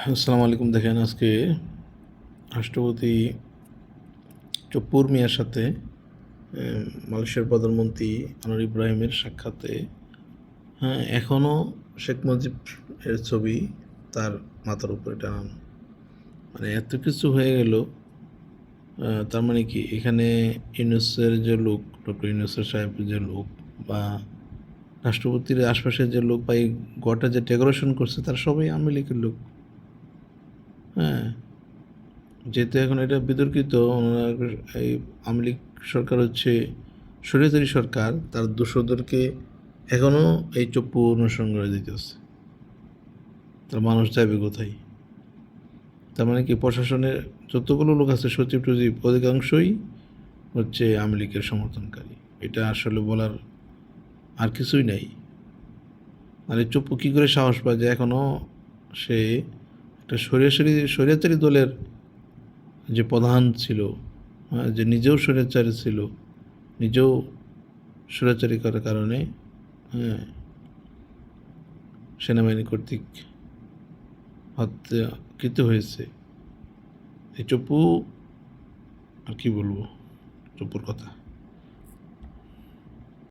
আসসালামু আলাইকুম। দেখেন আজকে রাষ্ট্রপতি চপ্পুর মিয়ার সাথে মালয়েশিয়ার প্রধানমন্ত্রী আনোয়ার ইব্রাহিমের সাক্ষাতে হ্যাঁ এখনও শেখ মুজিব এর ছবি তার মাথার উপরে টানানো। মানে এত কিছু হয়ে গেল তার মানে কি? এখানে ইউনুসের যে লোক, ডক্টর ইউনুসের সাহেবের যে লোক বা রাষ্ট্রপতির আশপাশের যে লোক বা এই গোটা যে ডেকোরেশন করছে, তার সবাই আওয়ামী লীগের লোক। যেহেতু এখন এটা বিতর্কিত এই আওয়ামী লীগ সরকার হচ্ছে স্বৈরাচারী সরকার, তার দোষদেরকে এখনও এই চপ্পু অনুসরণ করে দিতেছে। তার মানুষ যাবে কোথায়? তার মানে কি প্রশাসনের যতগুলো লোক আছে, সচিব টচিব, অধিকাংশই হচ্ছে আওয়ামী লীগের সমর্থনকারী। এটা আসলে বলার আর কিছুই নাই। আর এই চপ্পু কী করে সাহস পায় যে এখনও সে একটা স্বৈরাচারী স্বৈরাচারী দলের যে প্রধান ছিল হ্যাঁ, যে নিজেও স্বৈরাচারী ছিল নিজেও স্বৈরাচারী করার কারণে হ্যাঁ সেনাবাহিনী কর্তৃক হত্যাকৃত হয়েছে। এই চপ্পু আর কি বলব? চপ্পুর কথা।